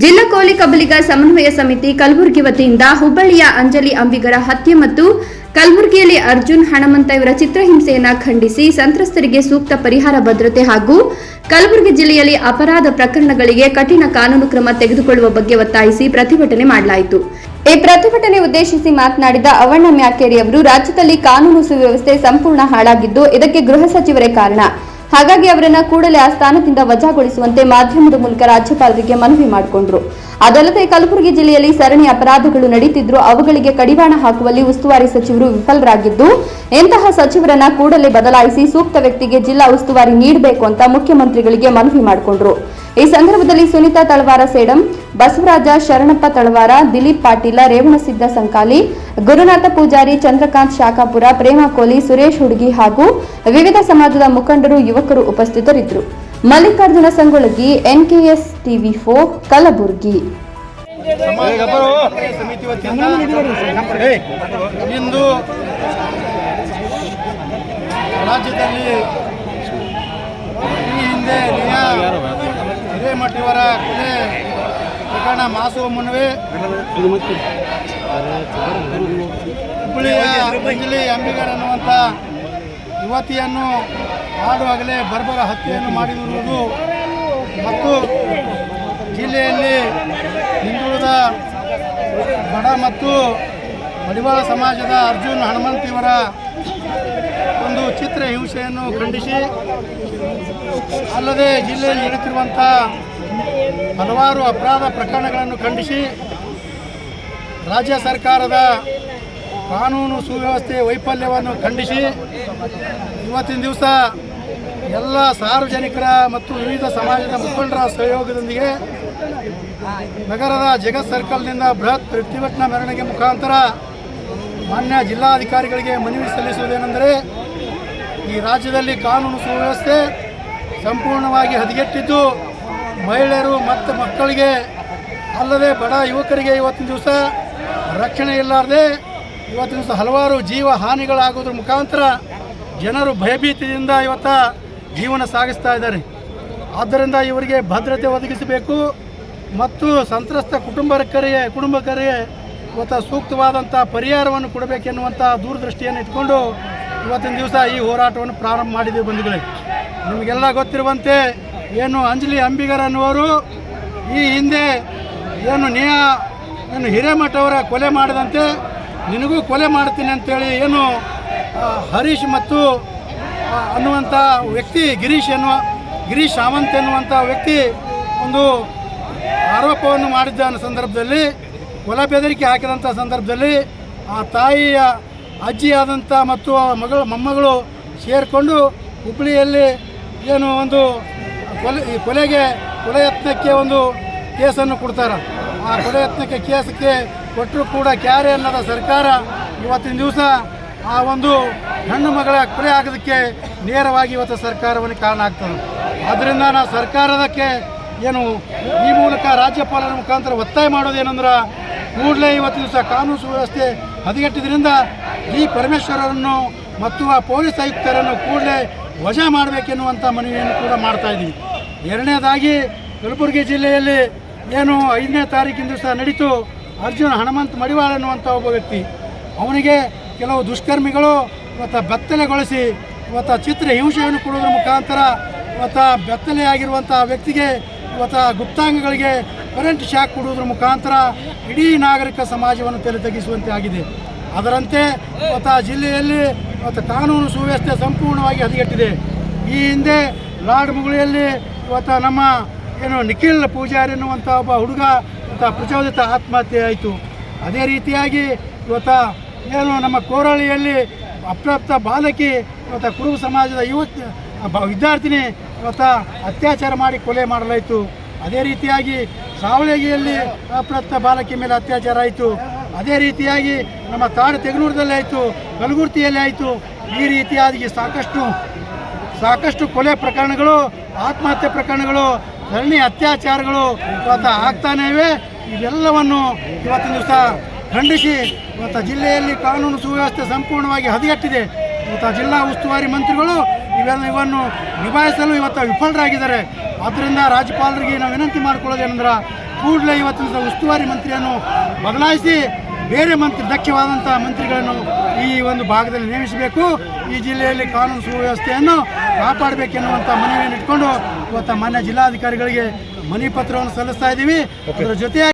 ಜಿಲ್ಲಾ ಕೋಲಿ ಕಬಲಿಗ ಸಮನ್ವಯ ಸಮಿತಿ ಕಲಬುರಗಿ ವತಿಯಿಂದ ಹುಬ್ಬಳ್ಳಿಯ ಅಂಜಲಿ ಅಂಬಿಗರ ಹತ್ಯೆ ಮತ್ತು ಕಲಬುರಗಿಯಲ್ಲಿ ಅರ್ಜುನ್ ಹಣಮಂತ ಇವರ ಚಿತ್ರಹಿಂಸೆಯನ್ನು ಖಂಡಿಸಿ ಸಂತ್ರಸ್ತರಿಗೆ ಸೂಕ್ತ ಪರಿಹಾರ ಭದ್ರತೆ ಹಾಗೂ ಕಲಬುರಗಿ ಜಿಲ್ಲೆಯಲ್ಲಿ ಅಪರಾಧ ಪ್ರಕರಣಗಳಿಗೆ ಕಠಿಣ ಕಾನೂನು ಕ್ರಮ ತೆಗೆದುಕೊಳ್ಳುವ ಬಗ್ಗೆ ಒತ್ತಾಯಿಸಿ ಪ್ರತಿಭಟನೆ ಮಾಡಲಾಯಿತು. ಈ ಪ್ರತಿಭಟನೆ ಉದ್ದೇಶಿಸಿ ಮಾತನಾಡಿದ ಅವಣ್ಣ ಮ್ಯಾಕೇರಿ ಅವರು, ರಾಜ್ಯದಲ್ಲಿ ಕಾನೂನು ಸುವ್ಯವಸ್ಥೆ ಸಂಪೂರ್ಣ ಹಾಳಾಗಿದ್ದು ಇದಕ್ಕೆ ಗೃಹ ಸಚಿವರೇ ಕಾರಣ. ಹಾಗಾಗಿ ಅವರನ್ನ ಕೂಡಲೇ ಆ ಸ್ಥಾನದಿಂದ ವಜಾಗೊಳಿಸುವಂತೆ ಮಾಧ್ಯಮದ ಮೂಲಕ ರಾಜ್ಯಪಾಲರಿಗೆ ಮನವಿ ಮಾಡಿಕೊಂಡ್ರು. ಅದಲ್ಲದೆ ಕಲಬುರಗಿ ಜಿಲ್ಲೆಯಲ್ಲಿ ಸರಣಿ ಅಪರಾಧಗಳು ನಡೀತಿದ್ರು, ಅವುಗಳಿಗೆ ಕಡಿವಾಣ ಹಾಕುವಲ್ಲಿ ಉಸ್ತುವಾರಿ ಸಚಿವರು ವಿಫಲರಾಗಿದ್ದು, ಇಂತಹ ಸಚಿವರನ್ನ ಕೂಡಲೇ ಬದಲಾಯಿಸಿ ಸೂಕ್ತ ವ್ಯಕ್ತಿಗೆ ಜಿಲ್ಲಾ ಉಸ್ತುವಾರಿ ನೀಡಬೇಕು ಅಂತ ಮುಖ್ಯಮಂತ್ರಿಗಳಿಗೆ ಮನವಿ ಮಾಡಿಕೊಂಡ್ರು. ಈ ಸಂದರ್ಭದಲ್ಲಿ ಸುನೀತಾ ತಳವಾರ ಸೇಡಂ, ಬಸವರಾಜ ಶರಣಪ್ಪ ತಳವಾರ, ದಿಲೀಪ್ ಪಾಟೀಲ ರೇವಣಸಿದ್ದ ಸಂಕಾಲಿ, ಗುರುನಾಥ ಪೂಜಾರಿ, ಚಂದ್ರಕಾಂತ್ ಶಾಖಾಪುರ, ಪ್ರೇಮ ಕೋಲಿ, ಸುರೇಶ್ ಹುಡುಗಿ ಹಾಗೂ ವಿವಿಧ ಸಮಾಜದ ಮುಖಂಡರು, ಯುವಕರು ಉಪಸ್ಥಿತರಿದ್ದರು. Mallikarjuna Sangolagi NKS TV four, Kalaburagi. ಇಂದು ರಾಜ್ಯದಲ್ಲಿ ಈ ಹಿಂದೆ ನಿಯಾ ಹಿರೇಮಠಿಯವರ ಕೊಲೆ ಪ್ರಕರಣ ಮಾಸುವ ಮುನ್ನವೇ ಹುಬ್ಬಳ್ಳಿಯ ಅಂಜಲಿ ಅಂಬಿಗರ್ ಅನ್ನುವಂಥ ಯುವತಿಯನ್ನು ಮಾಡುವಾಗಲೇ ಬರ್ಬರ ಹತ್ಯೆಯನ್ನು ಮಾಡಿರುವುದು ಮತ್ತು ಜಿಲ್ಲೆಯಲ್ಲಿ ಹಿಂದುಳಿದ ಬಡ ಮತ್ತು ಮಡಿವಾಳ ಸಮಾಜದ ಅರ್ಜುನ್ ಹನುಮಂತ್ ಇವರ ಒಂದು ಚಿತ್ರ ಹಿಂಸೆಯನ್ನು ಖಂಡಿಸಿ, ಅಲ್ಲದೆ ಜಿಲ್ಲೆಯಲ್ಲಿ ನಡೆಯುತ್ತಿರುವಂಥ ಹಲವಾರು ಅಪರಾಧ ಪ್ರಕರಣಗಳನ್ನು ಖಂಡಿಸಿ, ರಾಜ್ಯ ಸರ್ಕಾರದ ಕಾನೂನು ಸುವ್ಯವಸ್ಥೆ ವೈಫಲ್ಯವನ್ನು ಖಂಡಿಸಿ, ಇವತ್ತಿನ ದಿವಸ ಎಲ್ಲ ಸಾರ್ವಜನಿಕರ ಮತ್ತು ವಿವಿಧ ಸಮಾಜದ ಮುಖಂಡರ ಸಹಯೋಗದೊಂದಿಗೆ ನಗರದ ಜಗತ್ ಸರ್ಕಲ್ನಿಂದ ಬೃಹತ್ ಪ್ರತಿಭಟನಾ ಮೆರವಣಿಗೆ ಮುಖಾಂತರ ಮಾನ್ಯ ಜಿಲ್ಲಾಧಿಕಾರಿಗಳಿಗೆ ಮನವಿ ಸಲ್ಲಿಸುವುದೇನೆಂದರೆ ಈ ರಾಜ್ಯದಲ್ಲಿ ಕಾನೂನು ಸುವ್ಯವಸ್ಥೆ ಸಂಪೂರ್ಣವಾಗಿ ಹದಗೆಟ್ಟಿದ್ದು ಮಹಿಳೆಯರು ಮತ್ತು ಮಕ್ಕಳಿಗೆ ಅಲ್ಲದೆ ಬಡ ಯುವಕರಿಗೆ ಇವತ್ತಿನ ದಿವಸ ರಕ್ಷಣೆ ಇಲ್ಲಾರದೆ ಇವತ್ತಿನ ದಿವಸ ಹಲವಾರು ಜೀವ ಹಾನಿಗಳಾಗೋದ್ರ ಮುಖಾಂತರ ಜನರು ಭಯಭೀತಿಯಿಂದ ಇವತ್ತ ಜೀವನ ಸಾಗಿಸ್ತಾ ಇದ್ದಾರೆ. ಆದ್ದರಿಂದ ಇವರಿಗೆ ಭದ್ರತೆ ಒದಗಿಸಬೇಕು ಮತ್ತು ಸಂತ್ರಸ್ತ ಕುಟುಂಬಕರಿಗೆ ಕುಟುಂಬಕರಿಗೆ ಇವತ್ತು ಸೂಕ್ತವಾದಂಥ ಪರಿಹಾರವನ್ನು ಕೊಡಬೇಕೆನ್ನುವಂಥ ದೂರದೃಷ್ಟಿಯನ್ನು ಇಟ್ಕೊಂಡು ಇವತ್ತಿನ ದಿವಸ ಈ ಹೋರಾಟವನ್ನು ಪ್ರಾರಂಭ ಮಾಡಿದ್ದೀವಿ ಬಂಧುಗಳೇ. ನಿಮಗೆಲ್ಲ ಗೊತ್ತಿರುವಂತೆ ಏನು ಅಂಜಲಿ ಅಂಬಿಗರ್ ಅನ್ನುವರು ಈ ಹಿಂದೆ ಏನು ನೇಹ ಏನು ಹಿರೇಮಠ ಅವರ ಕೊಲೆ ಮಾಡಿದಂತೆ ನಿನಗೂ ಕೊಲೆ ಮಾಡ್ತೀನಿ ಅಂತೇಳಿ ಏನು ಹರೀಶ್ ಮತ್ತು ಅನ್ನುವಂಥ ವ್ಯಕ್ತಿ ಗಿರೀಶ್ ಎನ್ನುವ, ಗಿರೀಶ್ ಸಾವಂತ್ ಎನ್ನುವಂಥ ವ್ಯಕ್ತಿ ಒಂದು ಆರೋಪವನ್ನು ಮಾಡಿದ್ದ ಸಂದರ್ಭದಲ್ಲಿ, ಕೊಲೆ ಬೆದರಿಕೆ ಹಾಕಿದಂಥ ಸಂದರ್ಭದಲ್ಲಿ ಆ ತಾಯಿಯ ಅಜ್ಜಿಯಾದಂಥ ಮತ್ತು ಮಗಳು, ಮೊಮ್ಮಗಳು ಸೇರಿಕೊಂಡು ಹುಬ್ಬಳ್ಳಿಯಲ್ಲಿ ಏನು ಒಂದು ಕೊಲೆ, ಈ ಕೊಲೆಗೆ, ಕೊಲೆ ಯತ್ನಕ್ಕೆ ಒಂದು ಕೇಸನ್ನು ಕೊಡ್ತಾರೆ. ಆ ಕೊಲೆ ಯತ್ನಕ್ಕೆ ಕೇಸಕ್ಕೆ ಕೊಟ್ಟರು ಕೂಡ ಕ್ಯಾರೆ ಅನ್ನದ ಸರ್ಕಾರ ಇವತ್ತಿನ ದಿವಸ ಆ ಒಂದು ಹೆಣ್ಣು ಮಗಳ ಕೊಲೆ ಆಗೋದಕ್ಕೆ ನೇರವಾಗಿ ಇವತ್ತು ಸರ್ಕಾರವನ್ನು ಕಾರಣ ಆಗ್ತದೆ. ಆದ್ದರಿಂದ ನಾ ಸರ್ಕಾರದಕ್ಕೆ ಏನು ಈ ಮೂಲಕ ರಾಜ್ಯಪಾಲರ ಮುಖಾಂತರ ಒತ್ತಾಯ ಮಾಡೋದೇನೆಂದ್ರೆ ಕೂಡಲೇ ಇವತ್ತು ದಿವಸ ಕಾನೂನು ಸುವ್ಯವಸ್ಥೆ ಹದಗೆಟ್ಟಿದ್ರಿಂದ ಈ ಪರಮೇಶ್ವರರನ್ನು ಮತ್ತು ಆ ಪೊಲೀಸ್ ಆಯುಕ್ತರನ್ನು ಕೂಡಲೇ ವಜಾ ಮಾಡಬೇಕೆನ್ನುವಂಥ ಮನವಿಯನ್ನು ಕೂಡ ಮಾಡ್ತಾ ಇದ್ದೀವಿ. ಎರಡನೇದಾಗಿ ಕಲಬುರಗಿ ಜಿಲ್ಲೆಯಲ್ಲಿ ಏನು ಐದನೇ ತಾರೀಕಿನ ದಿವಸ ನಡೀತು. ಅರ್ಜುನ್ ಹನುಮಂತ್ ಮಡಿವಾಳ ಅನ್ನುವಂಥ ಒಬ್ಬ ವ್ಯಕ್ತಿ, ಅವನಿಗೆ ಕೆಲವು ದುಷ್ಕರ್ಮಿಗಳು ಇವತ್ತು ಬೆತ್ತಲೆಗೊಳಿಸಿ ಇವತ್ತು ಚಿತ್ರ ಹಿಂಸೆಯನ್ನು ಕೊಡುವುದರ ಮುಖಾಂತರ ಇವತ್ತು ಬೆತ್ತಲೆಯಾಗಿರುವಂಥ ವ್ಯಕ್ತಿಗೆ ಇವತ್ತು ಗುಪ್ತಾಂಗಗಳಿಗೆ ಕರೆಂಟ್ ಶಾಕ್ ಕೊಡುವುದರ ಮುಖಾಂತರ ಇಡೀ ನಾಗರಿಕ ಸಮಾಜವನ್ನು ತಲೆ ತೆಗೆಸುವಂತೆ ಆಗಿದೆ. ಅದರಂತೆ ಇವತ್ತು ಜಿಲ್ಲೆಯಲ್ಲಿ ಇವತ್ತು ಕಾನೂನು ಸುವ್ಯವಸ್ಥೆ ಸಂಪೂರ್ಣವಾಗಿ ಹದಗೆಟ್ಟಿದೆ. ಈ ಹಿಂದೆ ಲಾರ್ಡ್ ಮುಗುಳಿಯಲ್ಲಿ ಇವತ್ತು ನಮ್ಮ ಏನು ನಿಖಿಲ್ ಪೂಜಾರಿ ಎನ್ನುವಂಥ ಒಬ್ಬ ಹುಡುಗ ಇವತ್ತು ಪ್ರಚೋದಿತ ಆತ್ಮಹತ್ಯೆ ಆಯಿತು. ಅದೇ ರೀತಿಯಾಗಿ ಇವತ್ತು ಏನು ನಮ್ಮ ಕೋರಳಿಯಲ್ಲಿ ಅಪ್ರಾಪ್ತ ಬಾಲಕಿ ಇವತ್ತು ಕುರುಬ ಸಮಾಜದ ಯುವತಿ ಬ- ವಿದ್ಯಾರ್ಥಿನಿ ಇವತ್ತು ಅತ್ಯಾಚಾರ ಮಾಡಿ ಕೊಲೆ ಮಾಡಲಾಯಿತು. ಅದೇ ರೀತಿಯಾಗಿ ಸಾವಳಗಿಯಲ್ಲಿ ಅಪ್ರಾಪ್ತ ಬಾಲಕಿ ಮೇಲೆ ಅತ್ಯಾಚಾರ ಆಯಿತು. ಅದೇ ರೀತಿಯಾಗಿ ನಮ್ಮ ತಾಡು ತೆಗನೂರದಲ್ಲಿ ಆಯಿತು ಕಲಗುರ್ತಿಯಲ್ಲಿ ಆಯಿತು. ಈ ರೀತಿಯಾಗಿ ಸಾಕಷ್ಟು ಸಾಕಷ್ಟು ಕೊಲೆ ಪ್ರಕರಣಗಳು, ಆತ್ಮಹತ್ಯೆ ಪ್ರಕರಣಗಳು, ಧರಣಿ ಅತ್ಯಾಚಾರಗಳು ಇವತ್ತು ಆಗ್ತಾನೇ ಇವೆ. ಇವೆಲ್ಲವನ್ನು ಇವತ್ತಿನ ದಿವಸ ಖಂಡಿಸಿ ಇವತ್ತು ಜಿಲ್ಲೆಯಲ್ಲಿ ಕಾನೂನು ಸುವ್ಯವಸ್ಥೆ ಸಂಪೂರ್ಣವಾಗಿ ಹದಗೆಟ್ಟಿದೆ. ಇವತ್ತು ಜಿಲ್ಲಾ ಉಸ್ತುವಾರಿ ಮಂತ್ರಿಗಳು ಇವೆಲ್ಲ ಇವನ್ನು ನಿಭಾಯಿಸಲು ಇವತ್ತು ವಿಫಲರಾಗಿದ್ದಾರೆ. ಆದ್ದರಿಂದ ರಾಜ್ಯಪಾಲರಿಗೆ ನಾವು ವಿನಂತಿ ಮಾಡಿಕೊಳ್ಳೋದೇನೆಂದ್ರೆ ಕೂಡಲೇ ಇವತ್ತಿನ ಉಸ್ತುವಾರಿ ಮಂತ್ರಿಯನ್ನು ಬದಲಾಯಿಸಿ ಬೇರೆ ಮಂತ್ರಿ ದಕ್ಷವಾದಂಥ ಮಂತ್ರಿಗಳನ್ನು ಈ ಒಂದು ಭಾಗದಲ್ಲಿ ನೇಮಿಸಬೇಕು. ಈ ಜಿಲ್ಲೆಯಲ್ಲಿ ಕಾನೂನು ಸುವ್ಯವಸ್ಥೆಯನ್ನು ಕಾಪಾಡಬೇಕೆನ್ನುವಂಥ ಮನವಿಯನ್ನು ಇಟ್ಕೊಂಡು ಇವತ್ತು ಮಾನ್ಯ ಜಿಲ್ಲಾಧಿಕಾರಿಗಳಿಗೆ ಮನವಿ ಪತ್ರವನ್ನು ಸಲ್ಲಿಸ್ತಾ ಇದ್ದೀವಿ ಅದರ ಜೊತೆಯಾಗಿ